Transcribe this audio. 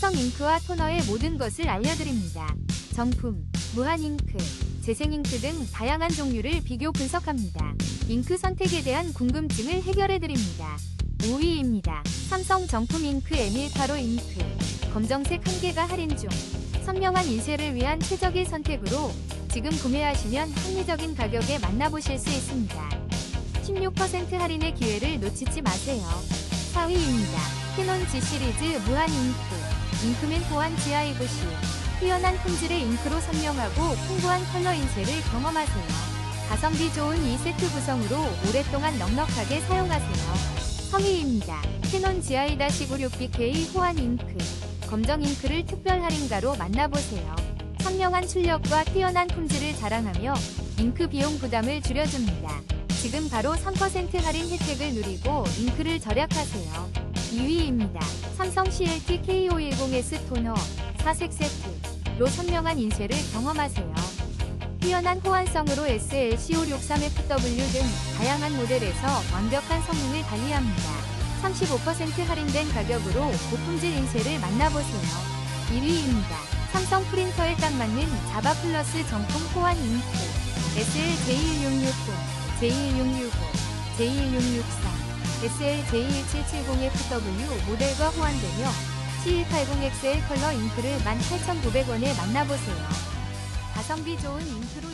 삼성 잉크와 토너의 모든 것을 알려드립니다. 정품, 무한 잉크, 재생 잉크 등 다양한 종류를 비교 분석합니다. 잉크 선택에 대한 궁금증을 해결해드립니다. 5위입니다. 삼성 정품 잉크 M185 잉크. 검정색 한 개가 할인 중. 선명한 인쇄를 위한 최적의 선택으로 지금 구매하시면 합리적인 가격에 만나보실 수 있습니다. 16% 할인의 기회를 놓치지 마세요. 4위입니다. 캐논 G 시리즈 무한 잉크. 잉크맨 보안 GI9C. 뛰어난 품질의 잉크로 선명하고 풍부한 컬러 인쇄를 경험하세요. 가성비 좋은 2세트 구성으로 오랫동안 넉넉하게 사용하세요. 성의입니다. 캐논 GI-96BK 호환 잉크. 검정 잉크를 특별 할인가로 만나보세요. 선명한 출력과 뛰어난 품질을 자랑하며 잉크 비용 부담을 줄여줍니다. 지금 바로 3% 할인 혜택을 누리고 잉크를 절약하세요. 2위입니다. 삼성 CLT K510S 토너 4색 세트로 선명한 인쇄를 경험하세요. 뛰어난 호환성으로 SLC563FW 등 다양한 모델에서 완벽한 성능을 발휘합니다. 35% 할인된 가격으로 고품질 인쇄를 만나보세요. 1위입니다. 삼성 프린터에 딱 맞는 자바 플러스 정품 호환 잉크 SL J1660, J1665, J1663, SL J1770FW 모델과 호환되며 C180XL 컬러 잉크를 18,900원에 만나보세요. 가성비 좋은 잉크로